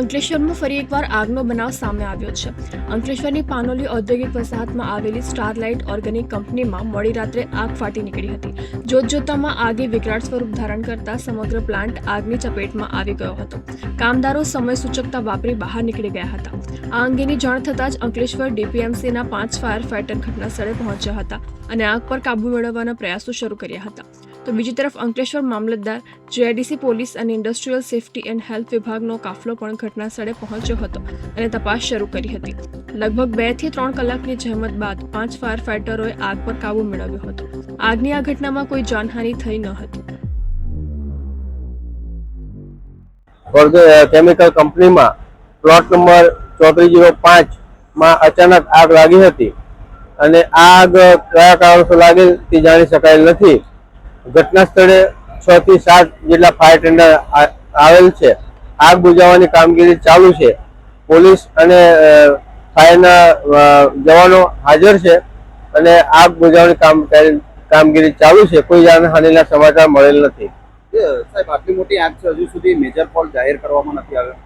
અંકલેશ્વરમાં ફરી એકવાર આગનો બનાવ સામે આવ્યો છે. અંકલેશ્વરની પાનોલી ઔદ્યોગિક વસાહતમાં આવેલી સ્ટારલાઇટ ઓર્ગેનિક કંપનીમાં મોડી રાત્રે આગ ફાટી નીકળી હતી. જોતજોતામાં આગે વિકરાળ સ્વરૂપ ધારણ કરતા સમગ્ર પ્લાન્ટ આગની ચપેટમાં આવી ગયો હતો. કામદારો સમય સૂચકતા વાપરી બહાર નીકળી ગયા હતા. આ અંગેની જાણ થતાં જ અંકલેશ્વર ડીપીએમસીના પાંચ ફાયર ફાઇટર ઘટના સ્થળે પહોંચ્યા હતા અને આગ પર કાબુ મેળવવાના પ્રયાસો શરૂ કર્યા હતા. તો બીજી તરફ અંકલેશ્વર મામલતદાર જીઆઈડીસી પોલીસ અને ઇન્ડસ્ટ્રીયલ સેફટી એન્ડ હેલ્થ વિભાગનો કાફલો પણ ઘટના સ્થળે પહોંચ્યો હતો અને તપાસ શરૂ કરી હતી. લગભગ બેથી ત્રણ કલાકની જહેમત બાદ પાંચ ફાયર ફાઇટરોએ આગ પર કાબુ મેળવ્યો હતો. આગની આ ઘટનામાં કોઈ જાનહાનિ થઈ ન હતી. કેમિકલ કંપનીમાં પ્લોટ નંબર ચોત્રીસ જીરો પાંચમાં અચાનક આગ લાગી હતી અને આગ કયા કારણોસર લાગી તે જાણી શકાયેલ નથી. ઘટના સ્થળે છ થી સાત જેટલા ફાયર ટેન્ડર આવેલ છે. આગ બુજાવવાની કામગીરી ચાલુ છે. પોલીસ અને ફાયરના જવાનો હાજર છે અને આગ બુજાવવાની કામ કામગીરી ચાલુ છે. કોઈ જાનહાનિના સમાચાર મળેલ નથી. સાહેબ આટલી મોટી આગ છે હજુ સુધી મેજર કોલ જાહેર કરવામાં નથી આવ્યો.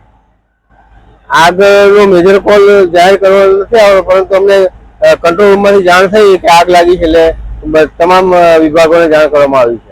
આગનો મેજર કોલ જાહેર કરવાનો નથી આવ્યો પરંતુ અમને કંટ્રોલ રૂમમાંથી જાણ થઈ કે આગ લાગી છે એટલે તમામ વિભાગોને જાણ કરવામાં આવી છે.